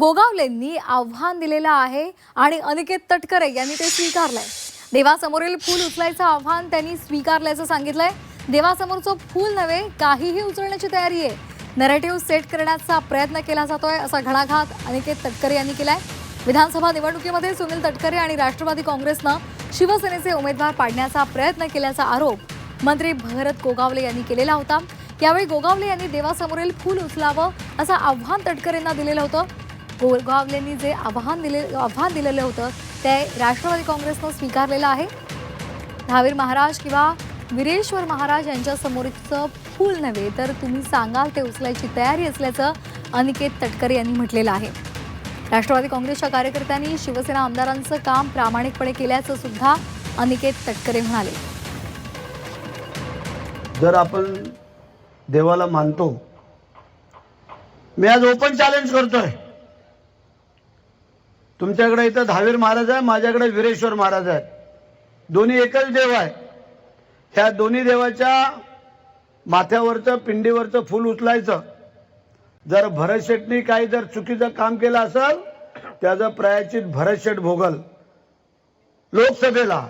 गोगावलेंनी आव्हान दिलेलं आहे आणि अनिकेत तटकरे यांनी ते स्वीकारलंय. देवासमोरील फूल उचलायचं आव्हान त्यांनी स्वीकारल्याचं सांगितलंय. देवासमोरचं फूल नव्हे काहीही उचलण्याची तयारी आहे. नरेटिव्ह सेट करण्याचा प्रयत्न केला जातोय असा घणाघात अनिकेत तटकरे यांनी केलाय. विधानसभा निवडणुकीमध्ये सुनील तटकरे आणि राष्ट्रवादी काँग्रेसनं शिवसेनेचे उमेदवार पाडण्याचा प्रयत्न केल्याचा आरोप मंत्री भरत गोगावले यांनी केलेला होता. यावेळी गोगावले यांनी देवासमोरील फूल उचलावं असं आव्हान तटकरेंना दिलेलं होतं. गोगावलेंनी जे आव्हान दिले आव्हान दिलेलं होतं ते राष्ट्रवादी काँग्रेसनं स्वीकारलेलं आहे. धावीर महाराज किंवा विरेश्वर महाराज यांच्यासमोरचं फूल नव्हे तर तुम्ही सांगाल ते उचलायची तयारी असल्याचं अनिकेत तटकरे यांनी म्हटलेलं आहे. राष्ट्रवादी काँग्रेसच्या कार्यकर्त्यांनी शिवसेना आमदारांचं काम प्रामाणिकपणे केल्याचं सुद्धा अनिकेत तटकरे म्हणाले. जर आपण देवाला मानतो मी आज ओपन चॅलेंज करतोय. तुमच्याकडे इथं दहावीर महाराज आहे माझ्याकडे विरेश्वर महाराज आहे दोन्ही एकच देव आहे ह्या दोन्ही देवाच्या माथ्यावरचं पिंडीवरचं फूल उचलायचं. जर भरतशेटनी काही जर चुकीचं काम केलं असेल त्याचं प्रायचित भरतशेट भोगल. लोकसभेला.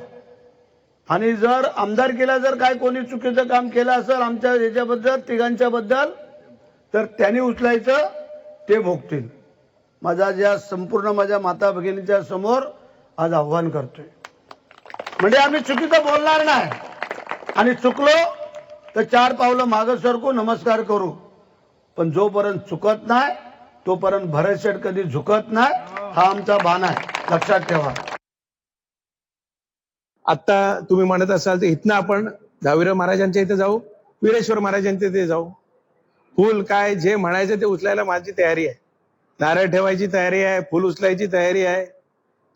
आणि जर आमदार केला जर काय कोणी चुकीचं काम केलं असेल आमच्या याच्याबद्दल तिघांच्या बद्दल तर त्यांनी उचलायचं ते भोगतील. माझा ज्या संपूर्ण माझ्या माता भगिनीच्या समोर आज आव्हान करतोय. म्हणजे आम्ही चुकीचं बोलणार नाही. आणि चुकलो तर चार पावलं मागं सरकू नमस्कार करू. पण जोपर्यंत चुकत नाही तोपर्यंत भरतशेठ कधी झुकत नाही हा आमचा बाण आहे. लक्षात ठेवा. आता तुम्ही म्हणत असाल तर इथनं आपण दहावीराव महाराजांच्या इथे जाऊ वीरेश्वर महाराजांच्या इथे जाऊ. फुल काय जे म्हणायचं ते उचलायला माझी तयारी आहे. नारळ ठेवायची तयारी आहे फुल उचलायची तयारी आहे.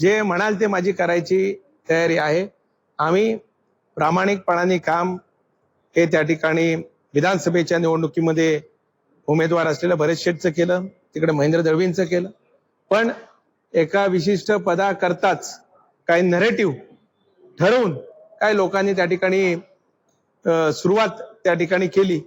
जे म्हणाल ते माझी करायची तयारी आहे. आम्ही प्रामाणिकपणाने काम हे त्या ठिकाणी विधानसभेच्या निवडणुकीमध्ये उमेदवार असलेलं भरत शेठचं केलं तिकडे महेंद्र दळवींचं केलं. पण एका विशिष्ट पदाकरताच काही नरेटिव्ह ठरवून काही लोकांनी त्या ठिकाणी सुरुवात त्या ठिकाणी केली.